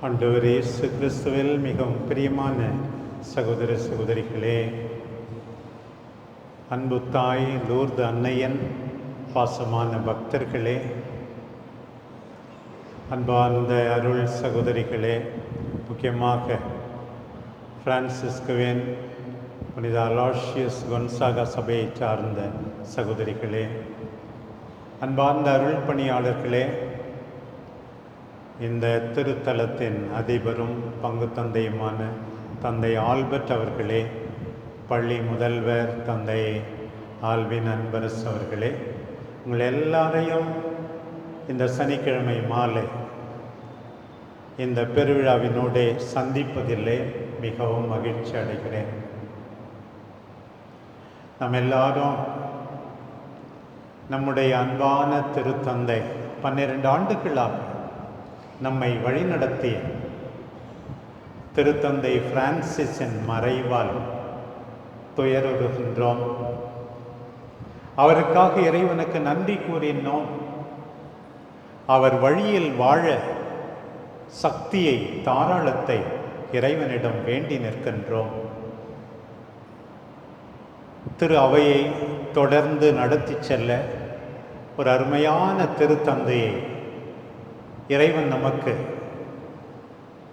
ஆண்டவர் இயேசு கிறிஸ்துவில் மிகவும் பிரியமான சகோதர சகோதரிகளே அன்பு தாய் லூர்து அன்னையன் பாசமான பக்தர்களே அன்பார்ந்த அருள் சகோதரிகளே முக்கியமாக பிரான்சிஸ்குவின் புனித அலாஷியஸ் கொன்சாகா சபையை சார்ந்த சகோதரிகளே அன்பார்ந்த அருள் பணியாளர்களே இந்த திருத்தலத்தின் அதிபரும் பங்கு தந்தையுமான தந்தை ஆல்பர்ட் அவர்களே பள்ளி முதல்வர் தந்தை ஆல்வின் அன்பரசு அவர்களே உங்கள் எல்லாரையும் இந்த சனிக்கிழமை மாலை இந்த பெருவிழாவினோடே சந்திப்பதிலே மிகவும் மகிழ்ச்சி அடைகிறேன். நம்ம எல்லாரும் நம்முடைய அன்பான திருத்தந்தை பன்னிரண்டு ஆண்டுகளாக நம்மை வழிநடத்திய திருத்தந்தை பிரான்சிஸின் மறைவால் துயருகின்றோம். அவருக்காக இறைவனுக்கு நன்றி கூறினோம். அவர் வழியில் வாழ சக்தியை தாராளத்தை இறைவனிடம் வேண்டி நிற்கின்றோம். திரு அவையை தொடர்ந்து நடத்தி செல்ல ஒரு அருமையான திருத்தந்தையை இறைவன் நமக்கு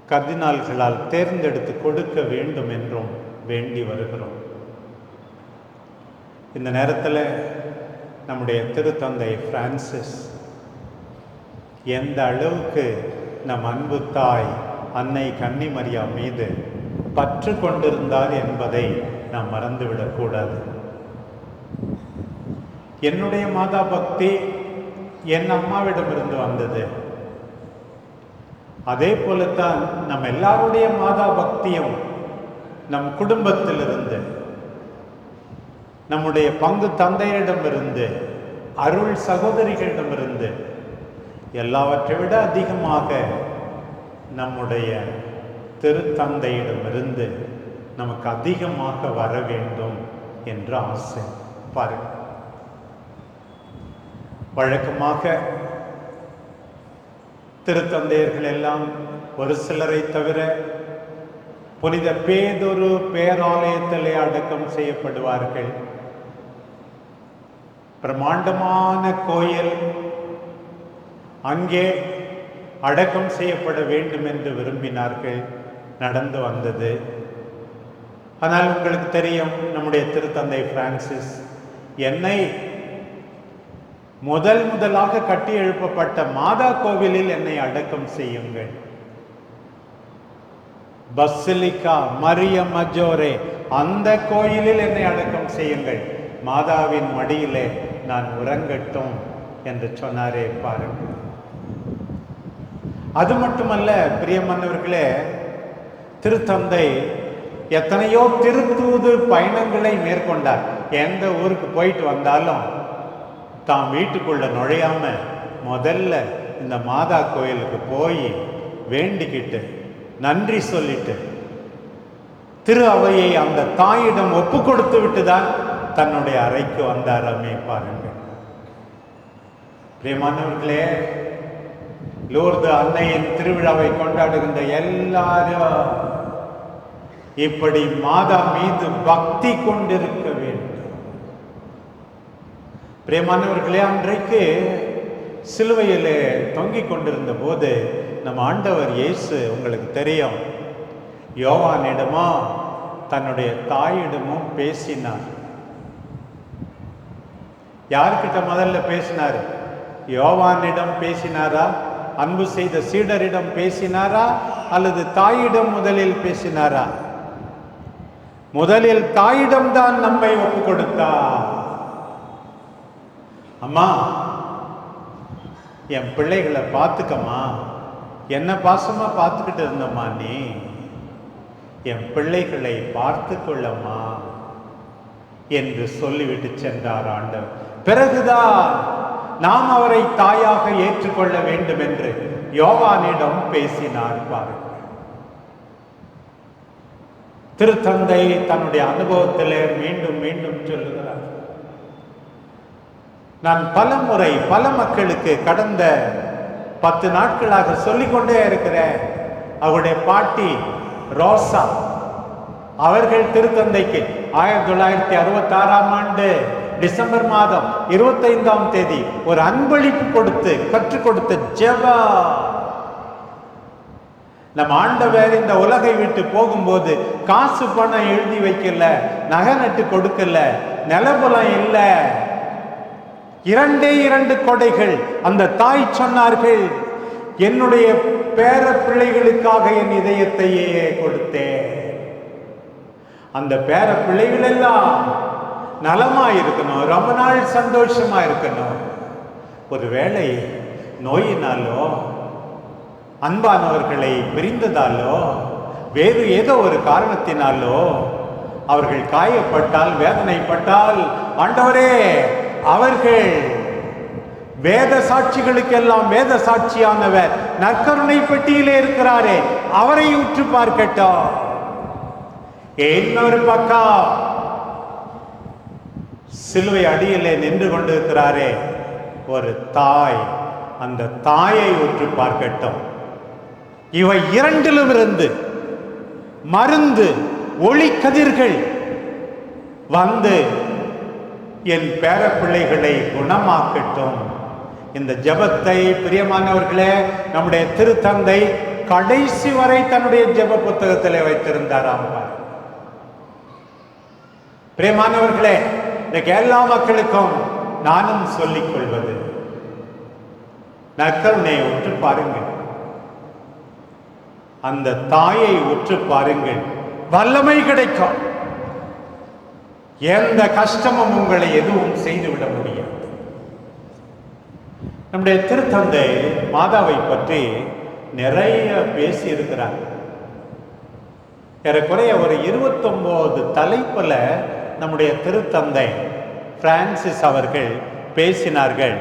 கர்தினால்களால் தேர்ந்தெடுத்து கொடுக்க வேண்டும் என்றும் வேண்டி வருகிறோம். இந்த நேரத்தில் நம்முடைய திருத்தந்தை பிரான்சிஸ் எந்த அளவுக்கு நம் அன்பு தாய் அன்னை கன்னிமரியா மீது பற்று கொண்டிருந்தார் என்பதை நாம் மறந்துவிடக்கூடாது என்னுடைய மாதா பக்தி என் அம்மாவிடமிருந்து வந்தது. அதே போலத்தான் நம் எல்லாருடைய மாதா பக்தியும் நம் குடும்பத்திலிருந்து நம்முடைய பங்கு தந்தையரிடமிருந்து அருள் சகோதரிகளிடமிருந்து எல்லாவற்றை விட அதிகமாக நம்முடைய திருத்தந்தையிடமிருந்து நமக்கு அதிகமாக வர வேண்டும் என்ற ஆசை. பாருங்கள். வழக்கமாக திருத்தந்தையர்கள் எல்லாம் ஒரு சிலரை தவிர புனித பேதொரு பேராலயத்திலே அடக்கம் செய்யப்படுவார்கள். பிரம்மாண்டமான கோயில் அங்கே அடக்கம் செய்யப்பட வேண்டும் என்று விரும்பினார்கள். நடந்து வந்தது. ஆனால் உங்களுக்கு தெரியும் நம்முடைய திருத்தந்தை பிரான்சிஸ் என்னை முதல் முதலாக கட்டி எழுப்பப்பட்ட மாதா கோவிலில் என்னை அடக்கம் செய்யுங்கள். பசிலிக்கா மரிய மஜோரே அந்த கோயிலில் என்னை அடக்கம் செய்யுங்கள். மாதாவின் மடியிலே நான் உறங்கட்டும் என்று சொன்னாரே பாருங்கள் அது மட்டுமல்ல பிரியமன்னவர்களே திருத்தந்தை எத்தனையோ திருத்தூது பயணங்களை மேற்கொண்டார். எந்த ஊருக்கு போயிட்டு வந்தாலும் தாம் வீட்டுக்குள்ள நுழையாம முதல்ல இந்த மாதா கோயிலுக்கு போய் வேண்டிக்கிட்டு நன்றி சொல்லிட்டு திரு அவையை அந்த தாயிடம் ஒப்பு கொடுத்து விட்டுதான் தன்னுடைய அறைக்கு வந்தாராமே பாருங்க பிரியமானவர்களே லூர்து அன்னையின் திருவிழாவை கொண்டாடுகின்ற எல்லாரும் இப்படி மாதா மீது பக்தி கொண்டிருக்க பிரியமானவர்களே அன்றைக்கு சிலுவையிலே தொங்கிக் கொண்டிருந்த போது நம்ம ஆண்டவர் இயேசு உங்களுக்கு தெரியும். யோவானிடமோ தன்னுடைய தாயிடமும் பேசினார். யார்கிட்ட முதல்ல பேசினார்? யோவானிடம் பேசினாரா? அன்பு செய்த சீடரிடம் பேசினாரா? அல்லது தாயிடம் முதலில் பேசினாரா? முதலில் தாயிடம் தான் நம்மை ஒப்பு கொடுத்தார் அம்மா என் பிள்ளைகளை பார்த்துக்கம்மா. என்ன பாசமாக பார்த்துக்கிட்டு இருந்தம்மா நீ. என் பிள்ளைகளை பார்த்து கொள்ளம்மா என்று சொல்லிவிட்டு சென்றார் ஆண்டவர். பிறகுதான் நாம் அவரை தாயாக ஏற்றுக்கொள்ள வேண்டும் என்று யோவானிடம் பேசினார் பாருங்கள். திருத்தந்தை தன்னுடைய அனுபவத்திலே மீண்டும் மீண்டும் சொல்லுகிறார். நான் பல முறை பல மக்களுக்கு கடந்த பத்து நாட்களாக சொல்லிக்கொண்டே இருக்கிறேன். அவருடைய பாட்டி ரோசா அவர்கள் திருத்தந்தைக்கு ஆயிரத்தி தொள்ளாயிரத்தி அறுபத்தி ஆறாம் ஆண்டு டிசம்பர் மாதம் இருபத்தைந்தாம் தேதி ஒரு அன்பளிப்பு கொடுத்து கற்றுக் கொடுத்த ஜெபா. நம்ம ஆண்டவர் இந்த உலகை விட்டு போகும்போது காசு பணம் எழுதி வைக்கல நகை நட்டு கொடுக்கல நிலபுலம் இல்லை. இரண்டே இரண்டு கொடைகள். அந்த தாய் சொன்னார்கள் என்னுடைய பேர பிள்ளைகளுக்காக என் இதயத்தையே கொடுத்தேன். அந்த பேர பிள்ளைகள் எல்லாம் நலமா இருக்கணும் ரொம்ப நாள் சந்தோஷமா இருக்கணும் ஒருவேளை நோயினாலோ அன்பானவர்களை பிரிந்ததாலோ வேறு ஏதோ ஒரு காரணத்தினாலோ அவர்கள் காயப்பட்டால் வேதனைப்பட்டால் ஆண்டவரே அவர்கள் வேத சாட்சிகளுக்கெல்லாம் வேத சாட்சியானவர். நற்கருணை பெட்டியிலே இருக்கிறாரே அவரை உற்று பார்க்கட்டும். இன்னொரு பக்கம் சிலுவை அடியிலே நின்று கொண்டிருக்கிறாரே ஒரு தாய். அந்த தாயை உற்று பார்க்கட்டும். இவை இரண்டிலும் இருந்து மருந்து ஒளி கதிர்கள் வந்து என் பேரப்பிள்ளைகளை குணமாக்கட்டும். இந்த ஜெபத்தை பிரியமானவர்களே நம்முடைய திருத்தந்தை கடைசி வரை தன்னுடைய ஜெப புத்தகத்தில் வைத்திருந்தாராம் பிரியமானவர்களே இன்னைக்கு எல்லா மக்களுக்கும் நானும் சொல்லிக் கொள்வது நற்கருணையை உற்று பாருங்கள். அந்த தாயை உற்று பாருங்கள். வல்லமை கிடைக்கும். எந்த கஷ்டமும் உங்களை எதுவும் செய்துவிட முடியாது. நம்முடைய திருத்தந்தை மாதாவை பற்றி நிறைய பேசி இருக்கிறார் ஏறக்குறைய ஒரு இருபத்தொம்போது தலைப்பில் நம்முடைய திருத்தந்தை பிரான்சிஸ் அவர்கள் பேசினார்கள்.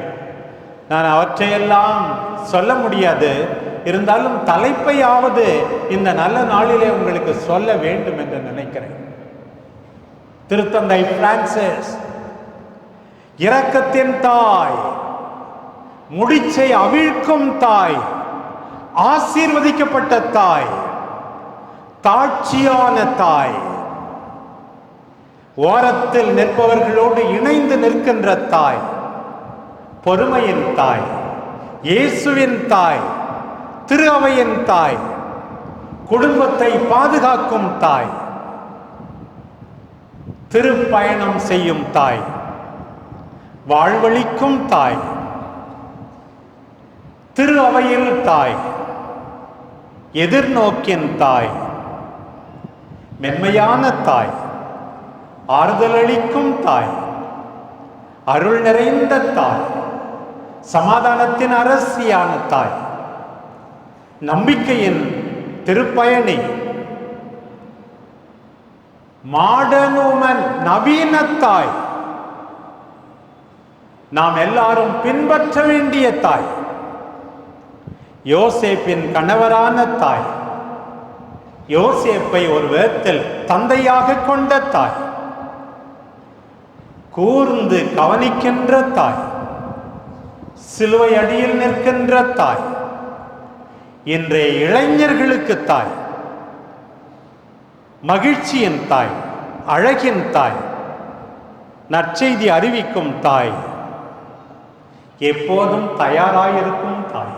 நான் அவற்றையெல்லாம் சொல்ல முடியாது. இருந்தாலும் தலைப்பையாவது இந்த நல்ல நாளிலே உங்களுக்கு சொல்ல வேண்டும் என்று நினைக்கிறேன். திருத்தந்தை பிரான்சிஸ் இரக்கத்தின் தாய் முடிச்சை அவிழ்க்கும் தாய் ஆசீர்வதிக்கப்பட்ட தாய் தாட்சியான தாய். ஓரத்தில் நிற்பவர்களோடு இணைந்து நிற்கின்ற தாய் பொறுமையின் தாய் இயேசுவின் தாய் திரு அவையின் தாய் குடும்பத்தை பாதுகாக்கும் தாய். திருப்பயணம் செய்யும் தாய். வாழ்வழிக்கும் தாய். திரு அவையில் தாய். எதிர்நோக்கின் தாய். மென்மையான தாய். ஆறுதலளிக்கும் தாய். அருள் நிறைந்த தாய். சமாதானத்தின் அரசியான தாய். நம்பிக்கையின் திருப்பயணி. மாடனுமன் நவீனத்தாய். நவீன தாய் நாம் எல்லாரும் பின்பற்ற வேண்டிய தாய். யோசேப்பின் கணவரான தாய். யோசேப்பை ஒரு விதத்தில் தந்தையாக கொண்ட தாய். கூர்ந்து கவனிக்கின்ற தாய். சிலுவை அடியில் நிற்கின்ற தாய். இன்றைய இளைஞர்களுக்கு தாய். மகிழ்ச்சியின் தாய் அழகின் தாய் நற்செய்தி அறிவிக்கும் தாய் எப்போதும் தயாராயிருக்கும் தாய்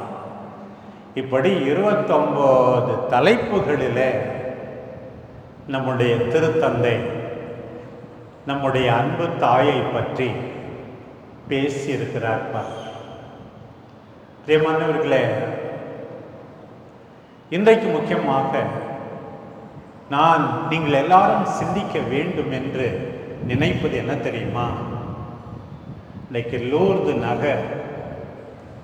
இப்படி இருபத்தொம்போது தலைப்புகளிலே நம்முடைய திருத்தந்தை நம்முடைய அன்பு தாயை பற்றி பேசியிருக்கிறார் பார். பிரியமானவர்களே இன்றைக்கு முக்கியமாக நான் நீங்கள் எல்லாரும் சிந்திக்க வேண்டும் என்று நினைப்பது என்ன தெரியுமா? இன்னைக்கு லூர்து நகர்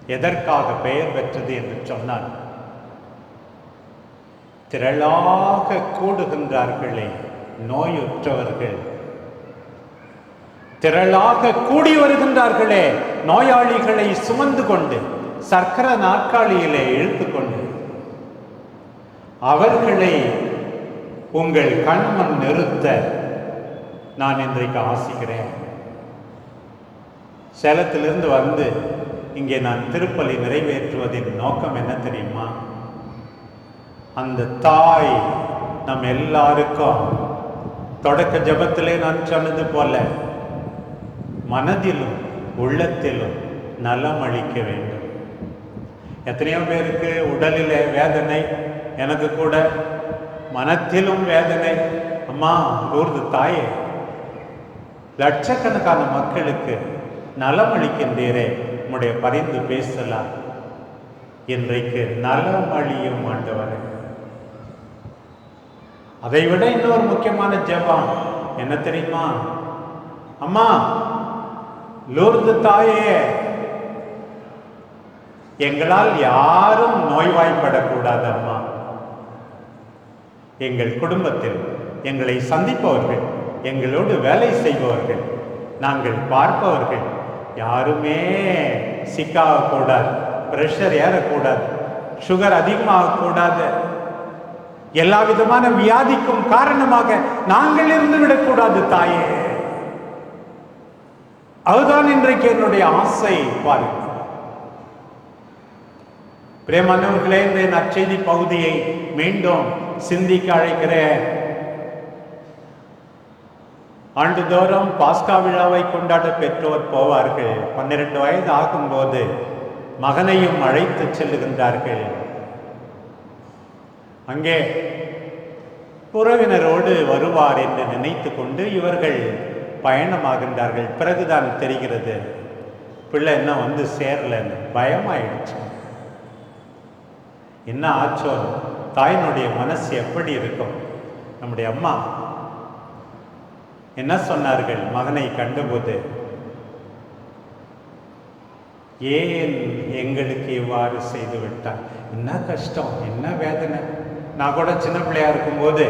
எதற்காக பெயர் பெற்றது என்று சொன்னால் திரளாக கூடுகின்றார்களே நோயுற்றவர்கள். திரளாக கூடி வருகின்றார்களே நோயாளிகளை சுமந்து கொண்டு சர்க்கர நாற்காலியிலே இழுத்து கொண்டு. அவர்களை உங்கள் கண்மன் நிறுத்த நான் இன்றைக்கு ஆசிக்கிறேன். சேலத்திலிருந்து வந்து இங்கே நான் திருப்பலி நிறைவேற்றுவதின் நோக்கம் என்ன தெரியுமா? அந்த தாய் நம் எல்லாருக்கும் தொடக்க ஜபத்திலே நான் சொன்னது போல மனதிலும் உள்ளத்திலும் நலம் அளிக்க வேண்டும். எத்தனையோ பேருக்கு உடலிலே வேதனை எனக்கு கூட மனத்திலும் வேதனை. அம்மா லூர்து தாயே. லட்சக்கணக்கான மக்களுக்கு நலம் அளிக்கின்றீரே. உம்முடைய பரிந்து பேசலாம். இன்றைக்கு நலம் அழியும் ஆண்டவரே. அதை விட இன்னொரு முக்கியமான ஜெபம். என்ன தெரியுமா? அம்மா லூர்து தாயே. எங்களால் யாரும் நோய்வாய்ப்படக்கூடாது அம்மா. எங்கள் குடும்பத்தில் எங்களை சந்திப்பவர்கள் எங்களோடு வேலை செய்பவர்கள் நாங்கள் பார்ப்பவர்கள். யாருமே சிக்காகக்கூடாது ப்ரெஷர் ஏறக்கூடாது சுகர் அதிகமாகக்கூடாது எல்லா விதமான வியாதிக்கும் காரணமாக நாங்கள் இருந்து விடக்கூடாது தாயே. அதுதான் இன்றைக்கு என்னுடைய ஆசை பாருங்கள். பிரேமானவர்களே இந்த நற்செய்தி பகுதியை மீண்டும் சிந்திக்க அழைக்கிறேன் ஆண்டுதோறும் பாஸ்கா விழாவை கொண்டாட பெற்றோர் போவார்கள். பன்னிரண்டு வயது ஆகும்போது மகனையும் அழைத்து செல்லுகின்றார்கள். அங்கே உறவினரோடு வருவார் என்று நினைத்து கொண்டு இவர்கள் பயணமாகின்றார்கள். பிறகுதான் தெரிகிறது. பிள்ளை என்ன வந்து சேரலன்னு பயமாயிடுச்சு. என்ன ஆச்சோ தாயினுடைய மனசு எப்படி இருக்கும்? நம்முடைய அம்மா என்ன சொன்னார்கள் மகனை கண்டபோது? ஏன் எங்களுக்கு இவ்வாறு செய்து விட்டார் என்ன கஷ்டம் என்ன வேதனை? நான் கூட சின்ன பிள்ளையா இருக்கும்போது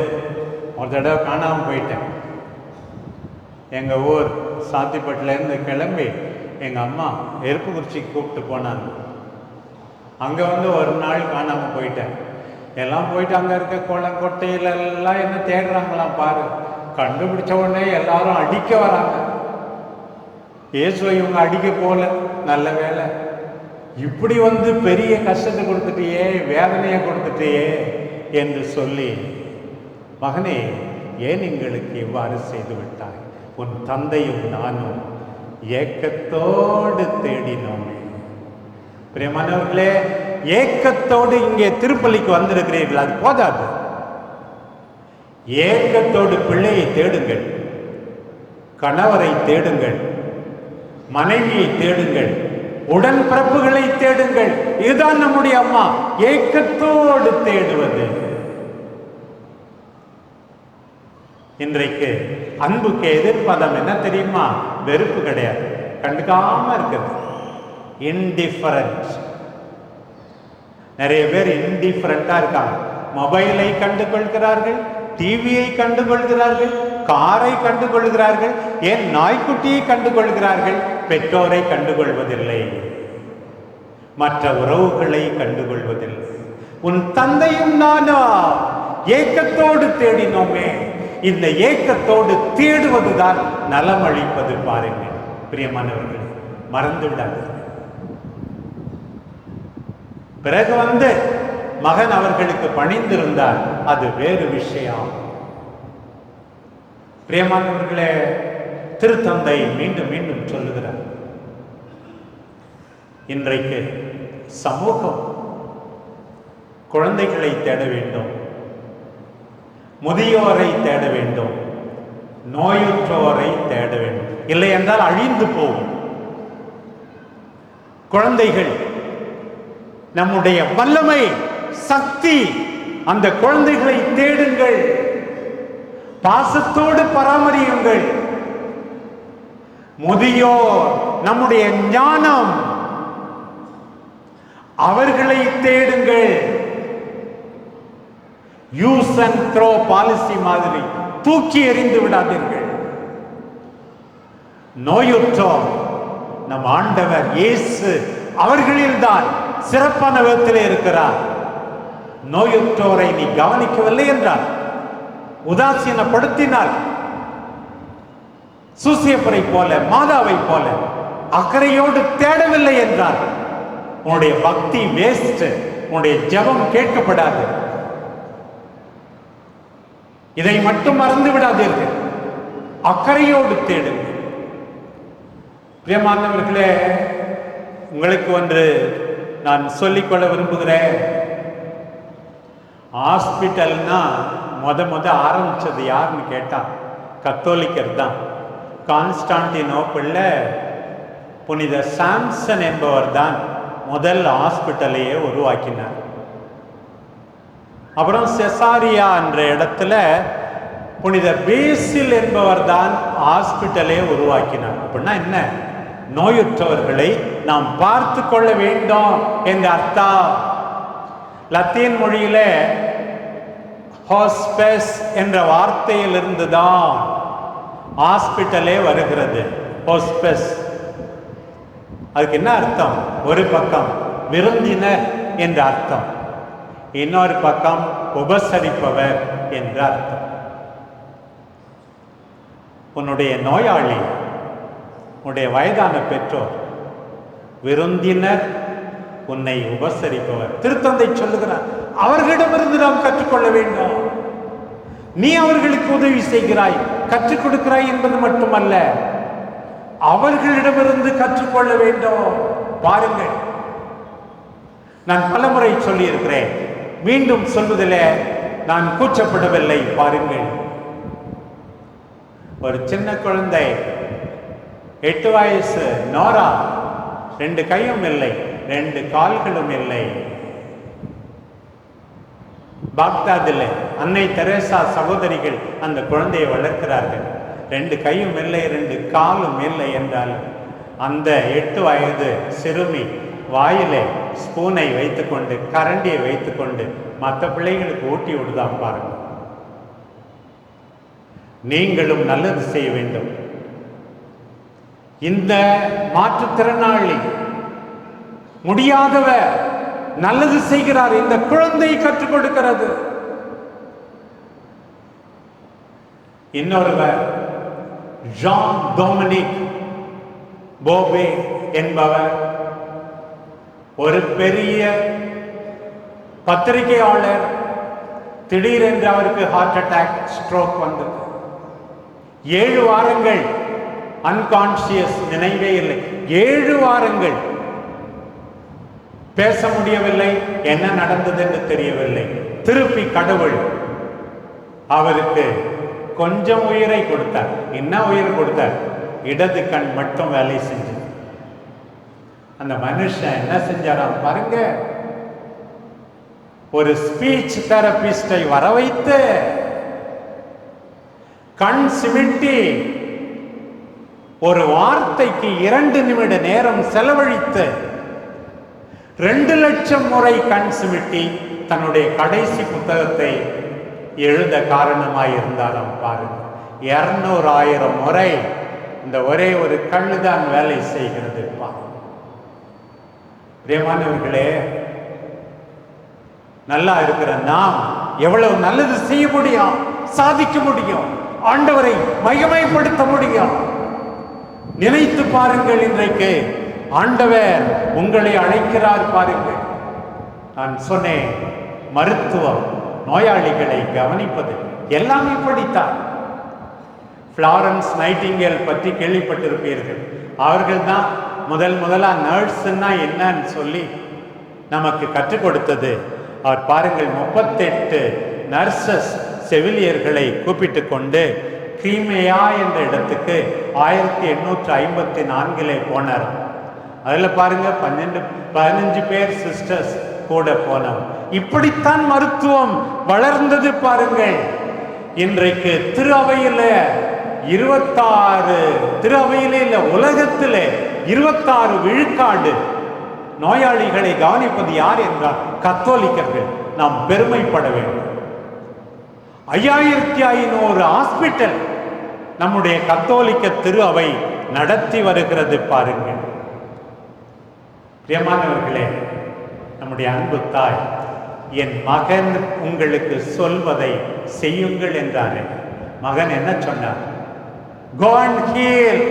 ஒரு தடவை காணாமல் போயிட்டேன். எங்கள் ஊர் சாத்திப்பட்டிலேருந்து கிளம்பி எங்கள் அம்மா எருப்புக்குறிச்சிக்கு கூப்பிட்டு போனாங்க. அங்கே வந்து ஒரு நாள் காணாமல் போயிட்டேன். எல்லாம் போயிட்டு அங்கே இருக்க குளம் கொட்டையில எல்லாம் என்ன தேடுறாங்களாம் பாரு. கண்டுபிடிச்ச உடனே எல்லாரும் அடிக்க வராங்க. இயேசுவை இவங்க அடிக்க போல நல்ல வேலை இப்படி வந்து பெரிய கஷ்டத்தை கொடுத்துட்டியே வேதனையை கொடுத்துட்டியே என்று சொல்லி மகனே ஏன் எங்களுக்கு இவ்வாறு செய்து விட்டாய்? உன் தந்தையும் நானும் ஏக்கத்தோடு தேடினோமே. பிரியமானவர்களே ஏக்கத்தோடு இங்கே திருப்பள்ளிக்கு வந்திருக்கிறீர்கள் அது போதாது. ஏக்கத்தோடு பிள்ளையை தேடுங்கள் கணவரை தேடுங்கள் மனைவியை தேடுங்கள் உடன் பிறப்புகளை தேடுங்கள். இதுதான் நம்முடைய அம்மா ஏக்கத்தோடு தேடுவது. இன்றைக்கு அன்புக்கு எதிர்ப்பதம் என்ன தெரியுமா? வெறுப்பு கிடையாது. கண்டுக்காம இருக்கிறது. இன்டிஃபரண்ட் நிறைய பேர் இன்டிஃபரண்டா இருக்காங்க. மொபைலை கண்டு கொள்கிறார்கள் டிவியை கண்டு கொள்கிறார்கள் காரை கண்டு கொள்கிறார்கள் ஏன் நாய்க்குட்டியை கண்டு கொள்கிறார்கள் பெற்றோரை கண்டுகொள்வதில்லை. மற்ற உறவுகளை கண்டுகொள்வதில்லை. உன் தந்தையும் நானா? ஏக்கத்தோடு தேடினோமே. இந்த ஏக்கத்தோடு தேடுவதுதான் நலமளிப்பது பாருங்கள். பிரியமானவர்கள் மறந்துவிடாது பிறகு வந்து மகன் அவர்களுக்கு பணிந்திருந்தார் அது வேறு விஷயம். பிரியமானவர்களே திருத்தந்தை மீண்டும் மீண்டும் சொல்லுகிறார். இன்றைக்கு சமூகம் குழந்தைகளை தேட வேண்டும் முதியோரை தேட வேண்டும் நோயுற்றோரை தேட வேண்டும். இல்லை என்றால் அழிந்து போகும். குழந்தைகள் நம்முடைய வல்லமை சக்தி அந்த குழந்தைகளை தேடுங்கள். பாசத்தோடு பராமரியுங்கள். முதியோர் நம்முடைய ஞானம் அவர்களை தேடுங்கள். யூஸ் அண்ட் த்ரோ பாலிசி மாதிரி தூக்கி எறிந்து விடாதீர்கள். நோயுற்றோர் நம் ஆண்டவர் இயேசு அவர்களில்தான் சிறப்பான விதத்திலே இருக்கிறார். நோயுற்றோரை நீ கவனிக்கவில்லை என்றார். உதாசீனப்படுத்தினால் சூசியப்பரை போல மாதாவை போல அக்கறையோடு தேடவில்லை என்றார். உன்னுடைய பக்தி வேஸ்ட் உன்னுடைய ஜெபம் கேட்கப்படாது. இதை மட்டும் மறந்து விடாதீர்கள். அக்கறையோடு தேடுங்கள். பிரியமானவர்களே உங்களுக்கு ஒன்று நான் சொல்லிக்கொள்ள விரும்புகிறேன். ஹாஸ்பிட்டல்னா மொத மொத ஆரம்பிச்சது யாருன்னு கேட்டா கத்தோலிக்கர் தான். கான்ஸ்டான்டினோப்பிள்ல புனித சாம்சன் என்பவர் தான் முதல் ஹாஸ்பிட்டலையே உருவாக்கினார். அப்புறம் செசாரியா என்ற இடத்துல புனித பேசில் என்பவர் தான் ஹாஸ்பிட்டலே உருவாக்கினார். அப்படின்னா என்ன? நோயுற்றவர்களை நாம் பார்த்து கொள்ள வேண்டும் என்ற அர்த்தம். லத்தீன் மொழியில ஹாஸ்பெஸ் என்ற வார்த்தையிலிருந்து தான் ஹாஸ்பிட்டலே வருகிறது ஹாஸ்பெஸ். அதுக்கு என்ன அர்த்தம்? ஒரு பக்கம் விருந்தினர் என்ற அர்த்தம் இன்னொரு பக்கம் உபசரிப்பவர் என்ற அர்த்தம். உன்னுடைய நோயாளி உன்னுடைய வயதான பெற்றோர் விருந்தினர் உன்னை உபசரிப்பவர். திருத்தந்தை சொல்லுகிறார் அவர்களிடமிருந்து நாம் கற்றுக்கொள்ள வேண்டும். நீ அவர்களுக்கு உதவி செய்கிறாய் கற்றுக் கொடுக்கிறாய் என்பது மட்டுமல்ல அவர்களிடமிருந்து கற்றுக்கொள்ள வேண்டும். பாருங்கள். நான் பலமுறை சொல்லியிருக்கிறேன் மீண்டும் சொல்வதில் நான் கூச்சப்படவில்லை. பாருங்கள். ஒரு சின்ன குழந்தை எட்டு வயசு நோரா. ரெண்டு கையும் இல்லை ரெண்டு கால்களும் இல்லை. பாக்தாதில் அன்னை தெரேசா சகோதரிகள் அந்த குழந்தையை வளர்க்கிறார்கள். ரெண்டு கையும் இல்லை ரெண்டு காலும் இல்லை என்றால் அந்த எட்டு வயது சிறுமி வாயிலே ஸ்பூனை வைத்துக்கொண்டு கரண்டியை வைத்துக்கொண்டு மற்ற பிள்ளைகளுக்கு ஊட்டி விடுதான் பாருங்கள். நீங்களும் நல்லது செய்ய வேண்டும். இந்த மாற்றுத்திறனாளி முடியாதவர் நல்லது செய்கிறார். இந்த குழந்தை கற்றுக் கொடுக்கிறது. இன்னொருவர் ஜான் டொமினிக் போபே என்பவர் ஒரு பெரிய பத்திரிகையாளர். திடீரென்று அவருக்கு ஹார்ட் அட்டாக் ஸ்ட்ரோக் வந்தது. ஏழு வாரங்கள் அன்கான்சியஸ் நினைவே இல்லை. ஏழு வாரங்கள் பேச முடியவில்லை என்ன நடந்தது என்று தெரியவில்லை. திருப்பி கடவுள் அவருக்கு கொஞ்சம் உயிரை கொடுத்தார். என்ன உயிர் கொடுத்தார்? இடது கண் மட்டும் வேலை செஞ்சு அந்த மனுஷன் என்ன செஞ்சாராம் பாருங்க. ஒரு ஸ்பீச் தெரபிஸ்டை வர வைத்து கண் சிமிட்டி ஒரு வார்த்தைக்கு இரண்டு நிமிட நேரம் செலவழித்து ரெண்டு லட்சம் முறை கண் சுமிட்டி தன்னுடைய கடைசி புத்தகத்தை எழுத காரணமாய் இருந்தாலும் பாருங்க. இருநூறு ஆயிரம் முறை இந்த ஒரே ஒரு கண்ணு தான் வேலை செய்கிறது பாருங்க. பிரியமானவர்களே நல்லா இருக்கிற நாம் எவ்வளவு நல்லது செய்ய முடியும் சாதிக்க முடியும் ஆண்டவரை மகிமைப்படுத்த முடியும். நினைத்து பாருங்கள் இன்றைக்கு. ஆண்டவர் உங்களை அழைக்கிறார் பாருங்கள். நான் சொன்னேன் மருத்துவம் நோயாளிகளை கவனிப்பது எல்லாமே இப்படித்தான். ஃப்ளாரன்ஸ் நைட்டிங்கேல் பற்றி கேள்விப்பட்டிருப்பீர்கள். அவர்கள் தான் முதல் முதலா நர்ஸ்ன்னா என்னன்னு சொல்லி நமக்கு கற்றுக் கொடுத்தது. அவர் பாருங்கள் முப்பத்தெட்டு நர்சஸ் செவிலியர்களை கூப்பிட்டு கொண்டு கிரீமையா என்ற இடத்துக்கு ஆயிரத்தி எண்ணூற்றி ஐம்பத்தி நான்கிலே போனார். அதில் பாருங்க பன்னெண்டு பதினஞ்சு பேர் சிஸ்டர்ஸ் கூட போனோம். இப்படித்தான் மருத்துவம் வளர்ந்தது பாருங்கள். இன்றைக்கு திரு அவையில இருபத்தாறு திரு அவையிலே இல்ல உலகத்திலே இருபத்தாறு விழுக்காடு நோயாளிகளை கவனிப்பது யார் என்றால் கத்தோலிக்கர்கள். நாம் பெருமைப்பட வேண்டும். ஐயாயிரத்தி ஐநூறு ஹாஸ்பிட்டல் நம்முடைய கத்தோலிக்க திரு அவை நடத்தி வருகிறது பாருங்கள் பிரியமானவர்களே நம்முடைய அன்பு தாய் என் மகன் உங்களுக்கு சொல்வதை செய்யுங்கள் என்றாரே மகன் என்ன சொன்னார்? Go ஹீல்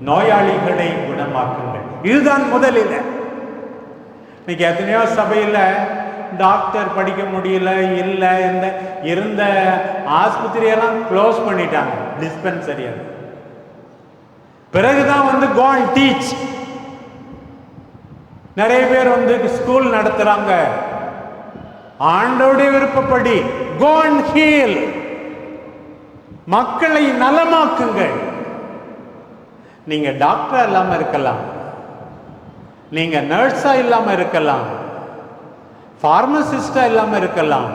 நோயாளிகளை குணமாக்குங்கள். இதுதான் முதலில் இன்னைக்கு எத்தனையோ சபையில் டாக்டர் படிக்க முடியல இல்லை இந்த இருந்த ஆஸ்பத்திரியெல்லாம் க்ளோஸ் பண்ணிட்டாங்க டிஸ்பென்சரி அது பிறகுதான் வந்து கோன் டீச் நிறைய பேர் வந்து ஸ்கூல் நடத்துறாங்க. ஆண்டோடைய விருப்பப்படி கோன் ஹீல் மக்களை நலமாக்குங்கள். நீங்க டாக்டர் இல்லாம இருக்கலாம். நீங்க நர்ஸா இல்லாம இருக்கலாம். பார்மசிஸ்டா இல்லாமல் இருக்கலாம்.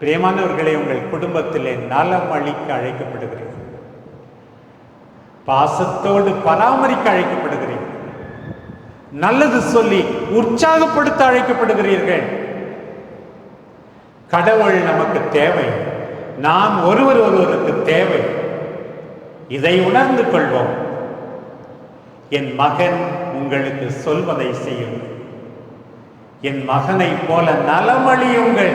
பிரியமானவர்களே உங்கள் குடும்பத்திலே நலம் அளிக்க அழைக்கப்படுகிறீர்கள் பாசத்தோடு பராமரிக்க அழைக்கப்படுகிறீர்கள் நல்லது சொல்லி உற்சாகப்படுத்த அழைக்கப்படுகிறீர்கள். கடவுள் நமக்கு தேவை. நாம் ஒருவர் ஒருவருக்கு தேவை. இதை உணர்ந்து கொள்வோம். என் மகன் உங்களுக்கு சொல்வதை செய்யுங்கள். என் மகனை போல நலமழியுங்கள்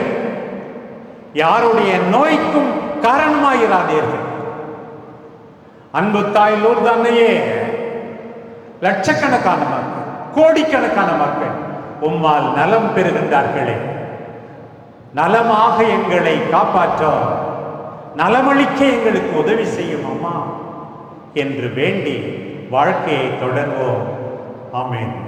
யாருடைய நோய்க்கும் காரணமாயிராதீர்கள். அன்பு தாய் லூர்து அன்னையே லட்சக்கணக்கான மக்கள் கோடிக்கணக்கான மக்கள் உம்மால் நலம் பெறுகின்றார்களே. நலமாக எங்களை காப்பாற்ற நலமளிக்க எங்களுக்கு உதவி செய்யும் அம்மா. என்று வேண்டி வாழ்க்கையை தொடர்வோம். ஆமேன்.